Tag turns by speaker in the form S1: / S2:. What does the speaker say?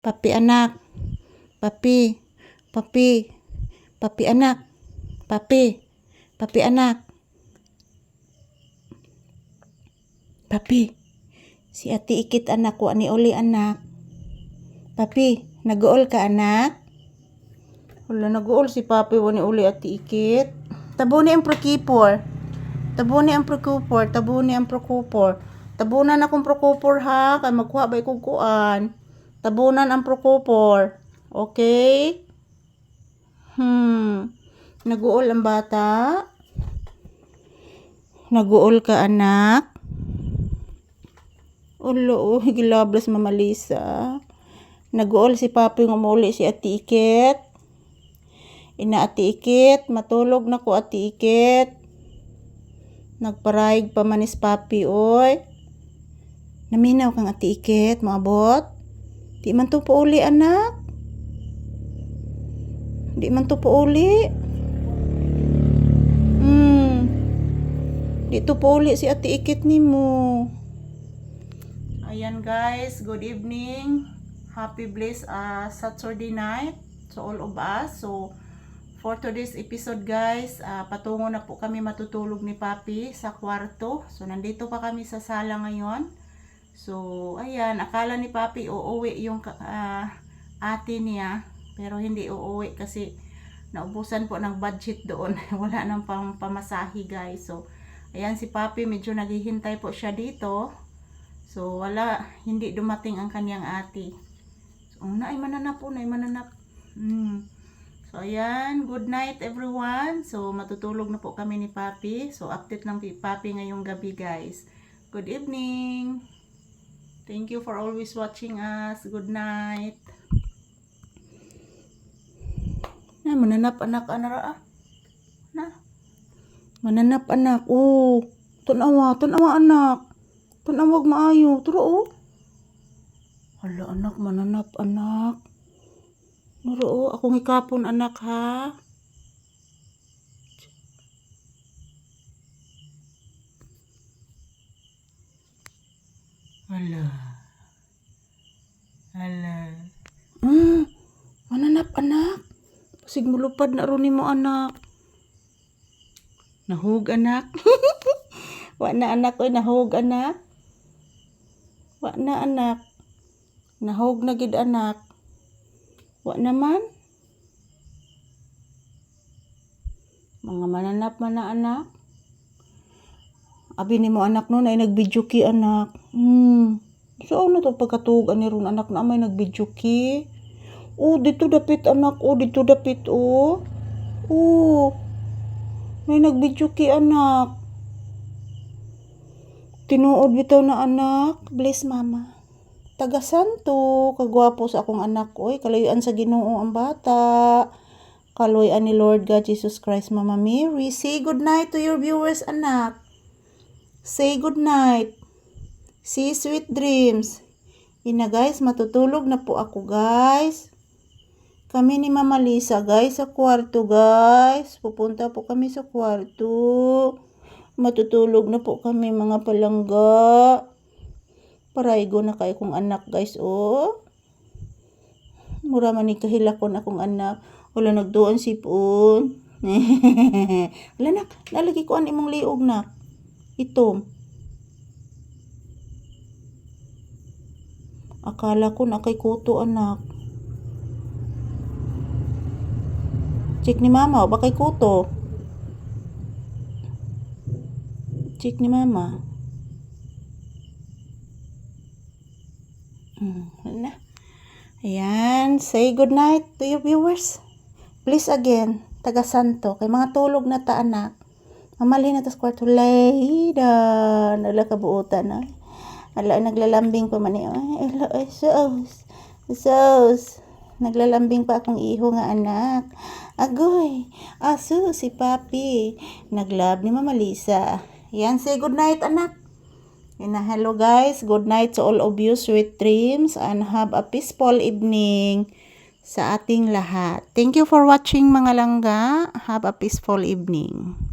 S1: Papi anak. Papi. Papi. Papi anak. Papi. Papi anak. Papi. Si ati ikit anak wa ni uli anak. Papi, nag-uol ka anak? Wala nag-uol si papi wa ni uli ati ikit. Tabuni ang prokipor. Tabuni ang prokupor. Tabuni ang prokupor. Tabunan akong prokupor ha. Kay magkuha ba ikong kuan. Tabunan ang prokupor. Okay? Hmm. Nag-uol ang bata? Nag-uol ka anak? Ulo, oh, gilablas mama Lisa. Nag-uol si papi ng umuli si ati ikit. Ina ati ikit, matulog na ko ati ikit. Nagparayig pa manis papi, oy. Naminaw kang ati ikit, maabot. Di man to po uli, anak. Di man to po uli. Hmm. Di to po uli si ati ikit ni mo. Ayan guys, good evening. Happy bliss uh, Saturday night to all of us. So, for today's episode guys, uh, patungo na po kami matutulog ni Papi sa kwarto. So, nandito pa kami sa sala ngayon. So, ayan, akala ni Papi uuwi yung uh, ate niya. Pero hindi uuwi kasi naubusan po ng budget doon. Wala nang pang pamasahe guys. So, ayan si Papi medyo naghihintay po siya dito. So, wala, hindi dumating ang kanyang ate. So, na ay mananap po, na ay mananap. Mm. So, ayan, good night everyone. So, matutulog na po kami ni Papi. So, update ng Papi ngayong gabi guys. Good evening. Thank you for always watching us. Good night. Na, mananap anak, anara ah. Na. Mananap anak. Oh, tunawa, tunawa anak. Tanawag maayo. Turo oh. Hala anak, mananap anak. Nuro oh, akong ikapon anak ha. Hala. Hala. Hmm, mananap anak. Pasig mulupad na ron mo anak. Nahug anak. Wa na anak ko nahug anak. Wa na anak. Nahog na gid anak. Wa naman. Mga mananap man na anak. Abi ni mo anak no na nagbidyo ki anak. Hmm. So ano to pagkatug ani ron anak na may nagbidyo ki. Oh, dito dapit anak. Oh, dito dapit oh. Oh. May nagbidyo ki anak. Tinuod bitaw na anak. Bless mama. Taga santo, kagwapo sa akong anak oy, kalayuan sa Ginoo ang bata. Kaloy ni Lord God Jesus Christ, Mama Mary. Say good night to your viewers, anak. Say good night. See sweet dreams. Ina guys, matutulog na po ako guys. Kami ni Mama Lisa guys sa kwarto guys. Pupunta po kami sa kwarto. Matutulog na po kami mga palangga. Paraigo na kay kong anak guys oh. Mura man ni kahilakon akong anak. Wala nagduan sipon. Wala nak, nalagi ko an imong liog nak. Ito. Akala ko na kay kuto anak. Check ni mama, ba kay kuto? Check ni mama. Hmm. Ayan, say good night to your viewers. Please again, taga Santo, kay mga tulog na ta anak. Mamalhin na tas kwarto layda, nala kabuutan na. Ala, naglalambing pa man. Ay, ala, ay. Sos. Naglalambing pa akong iho nga anak. Agoy, aso si papi. Naglab ni Mama Lisa. Yan, say good night anak. And hello guys, good night to all of you, sweet dreams, and have a peaceful evening sa ating lahat. Thank you for watching mga langga. Have a peaceful evening.